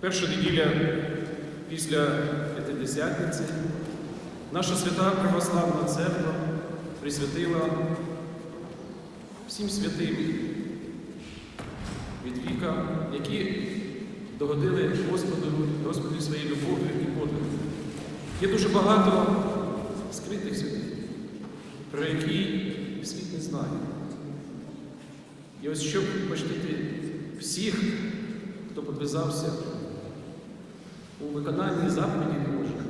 Перша неділя після П'ятидесятниці наша свята православна церква присвятила всім святим від віка, які догодили Господу, Господу своєю любов'ю і подвигом. Є дуже багато скритих святих, про які світ не знає. І ось щоб почтити всіх, хто подвизався у виконанні заповідей Божих,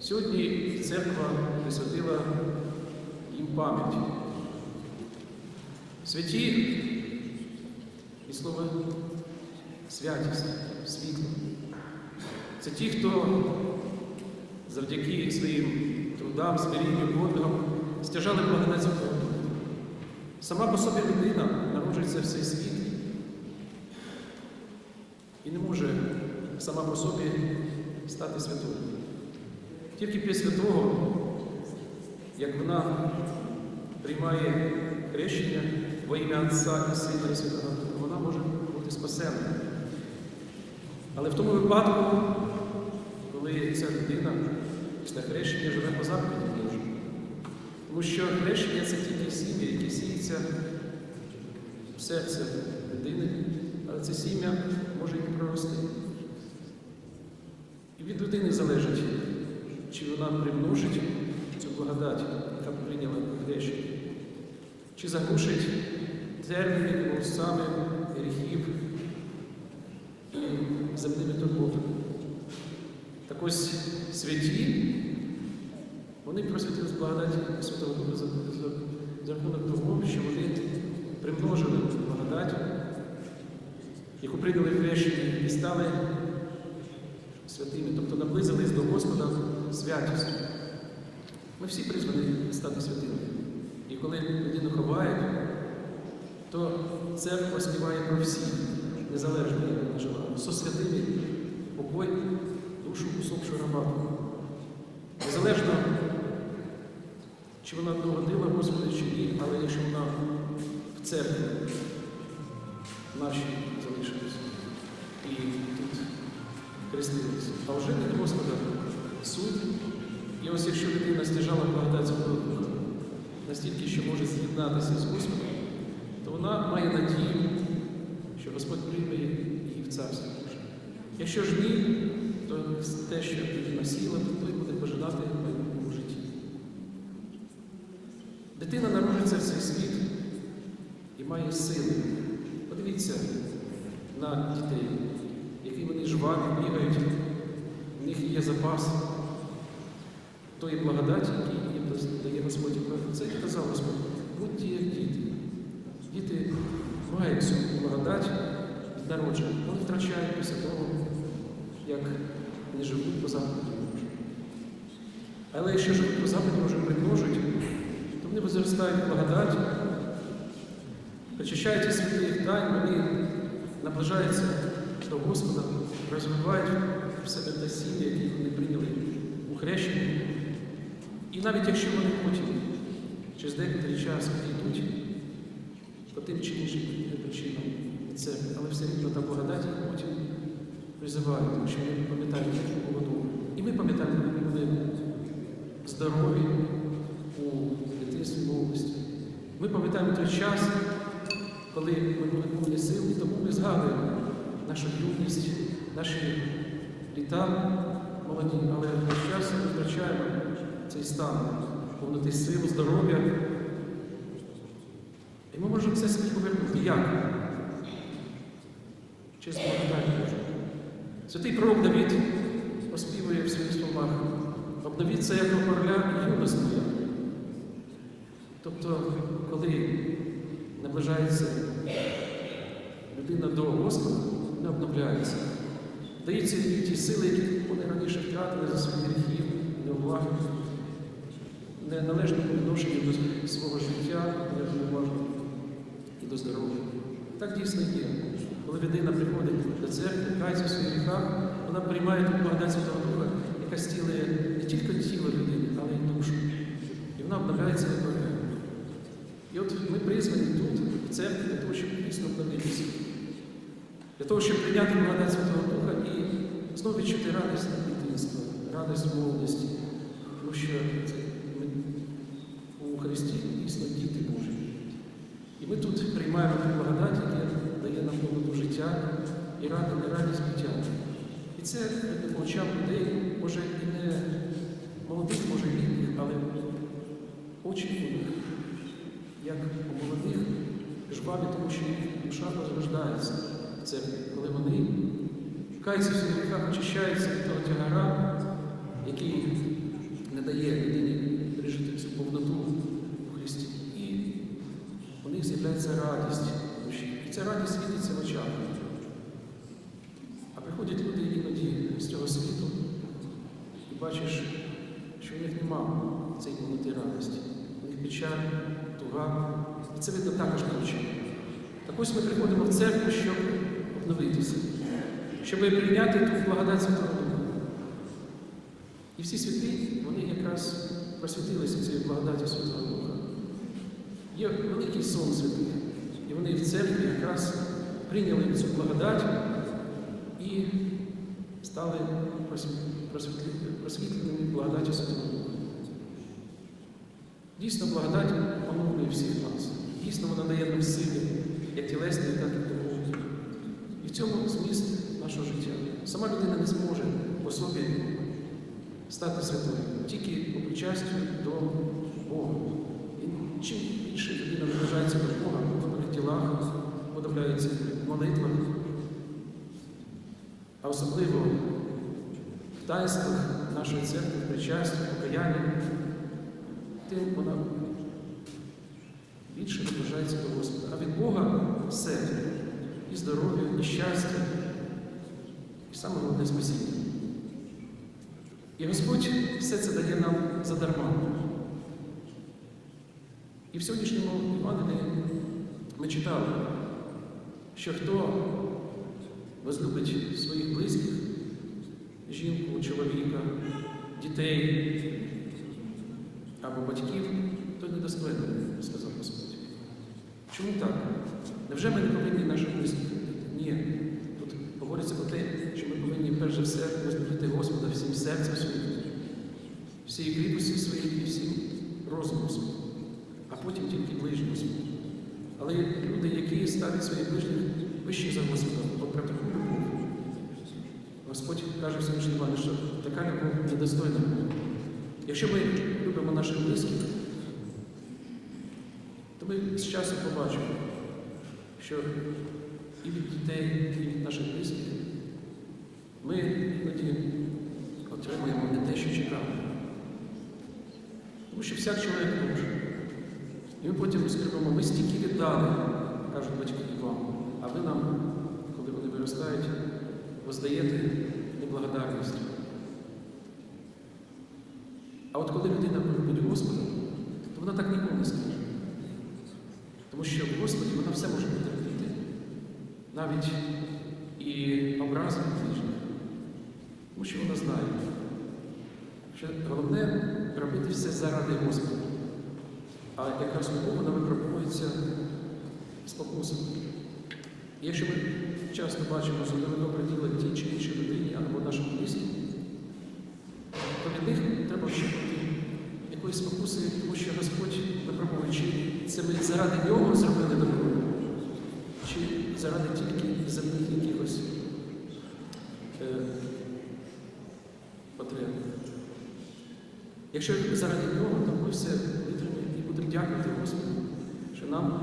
сьогодні церква присвятила їм пам'ять. Святі і слово святість, світло. Це ті, хто завдяки своїм трудам, смирінню, подвигам стяжали благодать Духа. Сама по собі людина народжується в цей світ і не може сама по собі стати святою. Тільки після того, як вона приймає хрещення во ім'я Отця і Сина і Святого вона може бути спасена. Але в тому випадку, коли ця людина після хрещення живе по заповіді Божій, тому що хрещення це тільки сім'я, яке сіється в серце людини, але це сім'я може і прорости. Від людини залежить, чи вона примножить цю благодать, яка прийняла хрещення, чи заглушить терміни голосами гріхів і земними турботами. Так ось святі, вони просвітились благодаті Святого Духа за, рахунок того, що вони примножили благодать, яку прийняли в хрещенні і стали святими, тобто наблизились до Господа святістю. Ми всі призвані стати святими. І коли людину ховають, то церква співає про всіх, незалежно як вона жила, со святими покой, душу усопшу раба. Незалежно, чи вона догодила Господу чи ні, але якщо вона в церкві наші залишились і тут хрестилися, а вже від Господа суд. І ось якщо людина стяжала благодать Духа настільки, що може з'єднатися з Господом, то вона має надію, що Господь прийме її в царство Боже. Якщо ж ні, то те, що людина сіла, то той буде пожинати майбутньому житті. Дитина народжується в цей світ і має сили. Подивіться на дітей, вони жваві, бігають, в них є запас тої благодаті, який дає Господь. Це і казав Господь, будьте як діти. Діти мають цю благодать від народження, вони втрачають після того, як не живуть по заповіді Божій. Але якщо живуть по заповіді Божій примножують, то вони возростають благодать, причащаються святих тайн, вони наближаються до Господа, розвивають в себе те сім'я, які вони прийняли у хрещенні. І навіть якщо вони потім через деякий час підійдуть по тим чи іншим причинам від себе, але все рівно та благодать потім призиває, тому що вони пам'ятають їхню молоду. І ми пам'ятаємо, ми були здорові у дитинстві молодості. Ми пам'ятаємо той час, коли ми були повні сил, тому ми згадуємо нашу юність, наші літа молоді, але весь час ми втрачаємо цей стан повноти сил, здоров'я. І ми можемо це собі повернути. Як? Через благодать Божу. Святий пророк Давід оспівує в своїх словах, обновіться як і юність моя. Тобто, коли наближається людина до Господа, обновляється. Даються ті сили, які вони раніше втратили за свої гріхи, неуваги, неналежне відношення до свого життя, неуважно і до здоров'я. Так дійсно є. Коли людина приходить до церкви, кається в своїх гріхах, вона приймає ту благодать Святого Духа, яка стілує не тільки тіло людини, але й душу. І вона обновляється як І от ми призвані тут, в церкві, для того, щоб дійсно обновитися. Для того, щоб прийняти благодать Святого Духа і знову відчути радість дитинства, радість молодості. Тому що це ми у Христі дійсно діти Божі. І ми тут приймаємо благодать, яка дає нам повноту життя і ради, і радість буття. І це очам людей, може і не молодих, може і літніх, але очі у них, як у молодих, жваві, тому що душа розрождається в церкві, коли вони каються в своїх гріхах, очищаються від того тягара, який не дає людині пережити всю повноту у Христі. І у них з'являється радість в душі. І ця радість світиться в очах. А приходять люди іноді з цього світу і бачиш, що в них нема цієї повноти радості. У них печаль, туга. І це видно також на очі. Так ось ми приходимо в церкву, щоб обновитися, щоб прийняти ту благодать Святого Духа. І всі святи, вони якраз просвітилися цією благодаттю Святого Духа. Є великий сон святих, і вони в церкві якраз прийняли цю благодать і стали просвіт- просвіт- просвітленими благодаттю Святого Духа. Дійсно, благодать оновлює всіх нас. Дійсно, вона дає нам сили, як тілесної, так і. І в цьому зміст нашого життя. Сама людина не зможе по собі стати святою, тільки по причастю до Бога. І чим більше людина наближається до Бога, в ділах, подобляється в а особливо в таїнствах нашої церкви, причасті, в тим вона більше наближається до Господа. А від Бога все і здоров'я, і щастя, і саме головне спасіння. І Господь все це дає нам задарма. І в сьогоднішньому Євангелії ми читали, що хто возлюбить своїх близьких, жінку, чоловіка, дітей або батьків, той недостойний, сказав Господь. Чому так? Невже ми не повинні наших близьких любити? Ні. Тут говориться про те, що ми повинні перш за все возлюбити Господа всім серцем своїм, всією кріпості своєї і всім розумом своїм, а потім тільки ближнього свого. Але люди, які ставлять своїх ближніх вище за Господа, про таку любов. Господь каже в Всевишній що така любов недостойна Якщо ми любимо наших близьких, ми з часом побачимо, що і від дітей, і від наших близьких ми іноді отримуємо не те, що чекали. Тому що всяк чоловік Божий. І ми потім скажемо, ми стільки віддали, кажуть батьки вам, а ви нам, коли вони виростають, воздаєте неблагодарність. А от коли людина полюбить Господа, то вона так ніколи не скаже. Тому що в Господі вона все може потерпіти, навіть і образи ближніх. Тому що вона знає, що головне робити все заради Господа. А якраз любов вона випробується спокусом. Якщо ми часто бачимо, що ми добре діло тій чи іншій людині або нашим близьким, то від них треба очікувати якоїсь спокуси, тому що Господь випробує, чи це ми заради нього зробили добро, чи заради тільки земних якихось е, потреб. Якщо заради нього, то ми все витримаємо і будемо дякувати Господу, що нам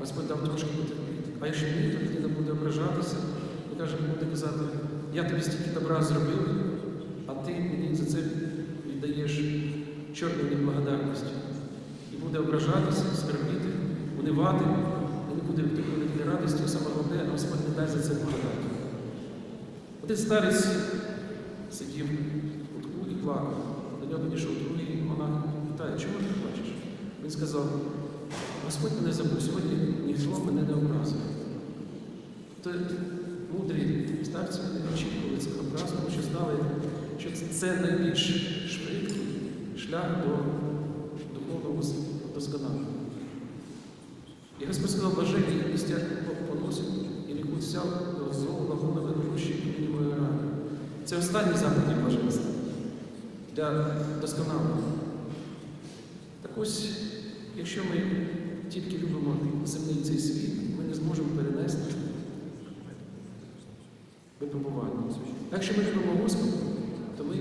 Господь дав трошки потерпіти. А якщо ні, то людина буде ображатися і каже, буде казати, я тобі стільки добра зробив, а ти мені за це віддаєш чорною неблагодарністю. І буде ображатися, скорбіти, унивати, і не буде такої радості, а саме головне, а Господь не дасть за це благодать. Один старець сидів в кутку і плакав. До нього підійшов другий монах і питає, чому ти плачеш? Він сказав, Господь мене забув сьогодні, ніхто мене не образив. Мудрі старці очікували цих образ, тому що знали, що це найбільш швидкий шлях до духовного досконалення. І Господь сказав, блаженні істя поносить і ріку лікуй до золу на душі і моєї ради. Це останній заповідь блаженства для досконалення. Так ось, якщо ми тільки любимо земний цей світ, ми не зможемо перенести випробування. Якщо ми любимо Господа, то ми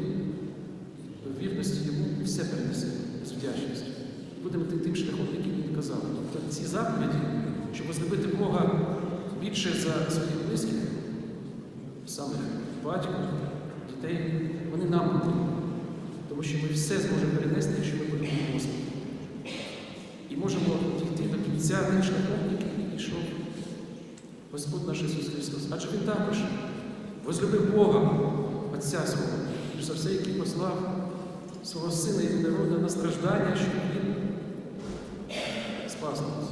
вірності Йому все перенесемо з вдячністю. І будемо йти тим шляхом, який він казав. Тобто ці заповіді, щоб возлюбити Бога більше за своїх близьких, самих батьків, дітей, вони нам потрібні. Тому що ми все зможемо перенести, якщо ми полюбимо Господа. І можемо дійти до кінця тим шляхом, який йшов Господь наш Ісус Христос. Адже Він також возлюбив Бога, Отця свого, за все, який послав свого Сина і народу на страждання, щоб Він спас нас.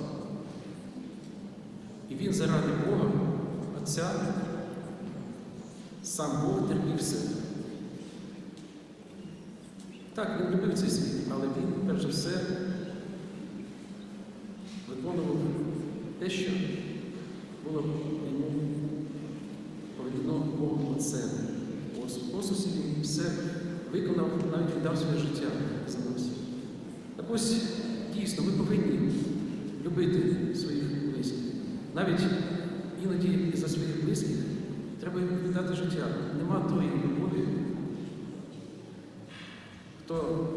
І Він заради Бога, Отця, сам Бог терпів все. Так, він любив цей світ, але він, перш за все, виконував те, що було йому повідно Богом Отцем. В Осусі він все виконав, навіть віддав своє життя за нас. Так ось дійсно ми повинні любити своїх близьких. Навіть іноді за своїх близьких треба віддати життя. Нема тої любові, хто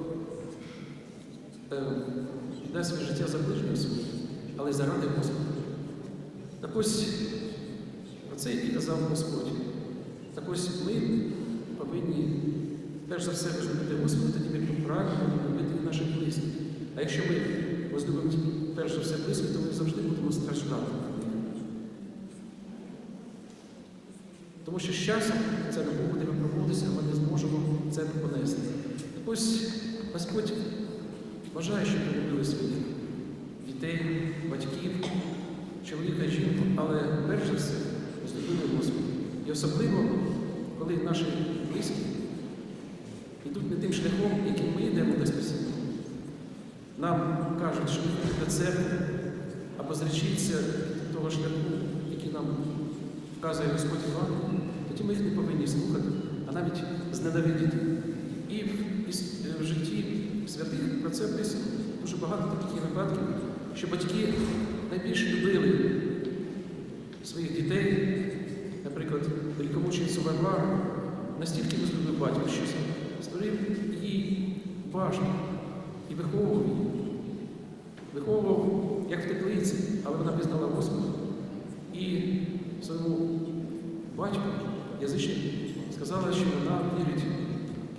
е, віддає своє життя за ближнього свого, але заради Господа. Так ось про це і казав Господь. Так ось ми повинні перш за все возлюбити Господа, тоді ми будемо любити наших близьких. А якщо ми возлюбимо перш за все близьких, то ми завжди будемо страждати. Тому що часом ця любов буде випробуватися, а ми не зможемо це понести. Так ось Господь бажає, щоб ми любили своїх дітей, батьків, чоловіка і жінку, але перш за все возлюбили Господа. І особливо, коли наші близькі йдуть не тим шляхом, яким ми йдемо до спасіння. Нам кажуть, що ми до церкви або зречіться того шляху, який нам вказує Господь Іван, тоді ми їх не повинні слухати, а навіть зненавидіти. І в, в житті святих про це описано дуже багато таких випадків, що батьки найбільше любили своїх дітей, наприклад, великомученицю Варвару, настільки возлюбив батько, що створив її башню і виховував її. Виховував як в теплиці, але вона пізнала Господа. І своєму батьку, язичнику, сказала, що вона вірить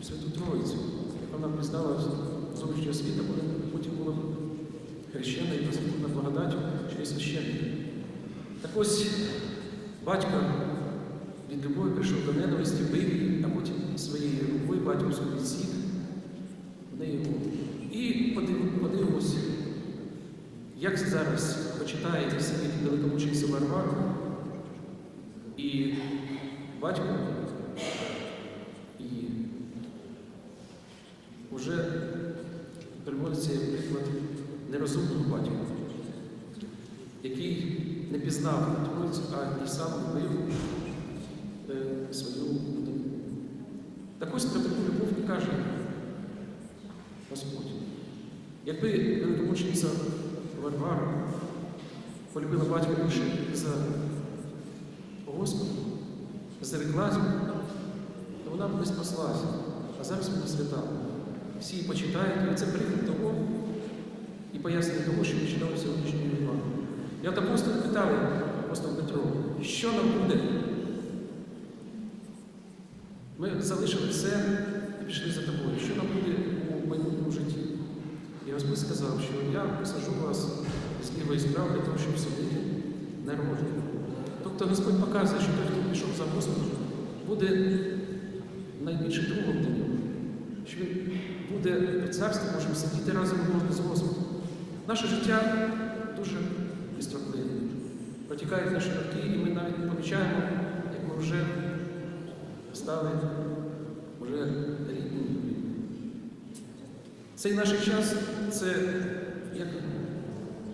в Святу Троїцю. Як вона пізнала зовнішнього світу, вона потім була хрещена і присутна благодаттю через священника. Так ось батько від любові прийшов до ненависті, бив а потім своєю рукою батьківською відсік в неї. І подив- подивимось, як зараз почитаєте світ великомученицю Варвару, і батько, і вже приводиться приклад нерозумного батька, який не пізнав а і сам вбив свою доньку. Так ось про таку любов і каже Господь. Якби великомучениця Варвара полюбила батька більше за Господа, зареклась, то вона б не спаслася, а зараз вона свята. Всі її почитають, і це приклад того і пояснення того, що ми читали в сьогоднішньому Я от апостол питали, апостол Петро, що нам буде? Ми залишили все і пішли за тобою. Що нам буде у майбутньому житті? І Господь сказав, що я посажу вас з лівої справи для того, щоб судити народ. Тобто Господь показує, що той, хто пішов за Господом, буде найбільше другом для нього. Що він буде в царстві, можемо сидіти разом з Господом. Наше життя дуже бистроплинне. Протікають наші роки, і ми навіть не помічаємо, як ми вже стали вже рідними. Цей наш час це як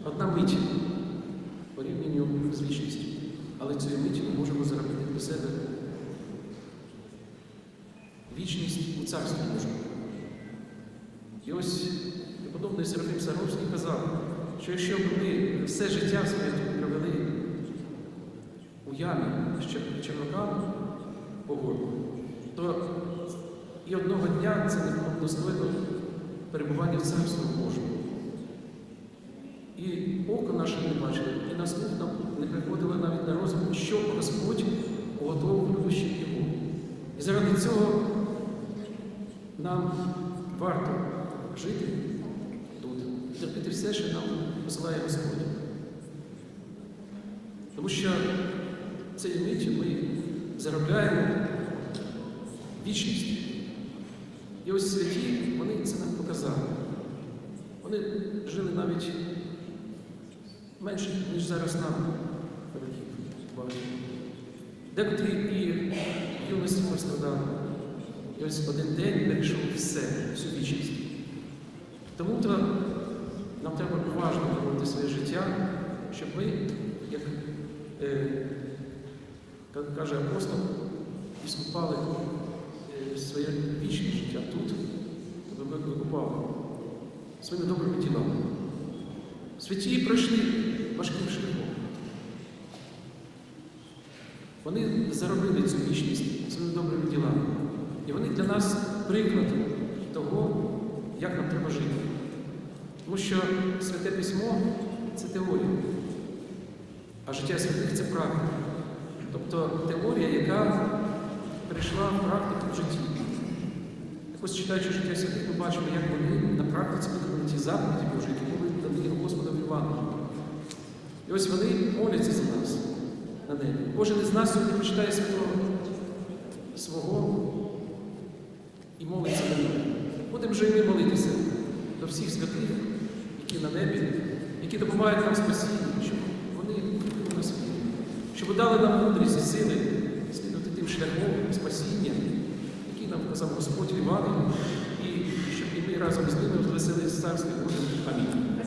одна мить порівнянню з вічністю. Але цієї миті ми можемо заробити для себе вічність у Царстві Божому. І ось преподобний Серафим Саровський казав, що якщо б ми все життя своє провели у ямі з чер- черваками по то і одного дня це не було достойно перебування в Царстві Божому. І око наше не бачило, і на слух нам не приходило навіть на розум, що Господь уготовив любощі Його. І заради цього нам варто жити тут, терпіти все, що нам посилає Господь. Тому що цією миттю ми заробляємо вічність. І ось святі, вони це нам показали. Вони жили навіть менше, ніж зараз нам років. Декотрі і юності пострадали. І ось один день вирішив все, всю вічність. Тому то нам треба уважно проводити своє життя, щоб ми, як е, каже апостол, іскупали е, своє вічне життя тут, тобто ви викупали своїми добрими ділами. Святі пройшли важким шляхом. Вони заробили цю вічність своїми добрими ділами. І вони для нас приклад того, як нам треба жити. Тому що святе письмо це теорія, а життя святих це практика. Тобто теорія, яка перейшла в практику в житті. Ось читаючи життя святих, ми бачимо, як вони на практиці виконали ті заповіді Божі, які були дані Господом Іваном. І ось вони моляться за нас на небі. Кожен із нас сьогодні почитає святого свого і молиться до нього. Будемо вже і ми молитися до всіх святих, які на небі, які допомагають нам в спасінні, щоб вони у нас вірили, щоб дали нам мудрість і сили слідувати тим шляхом спасіння, який нам вказав Господь в Івані, і щоб і ми разом з ними веселилися царстві Божому. Амінь.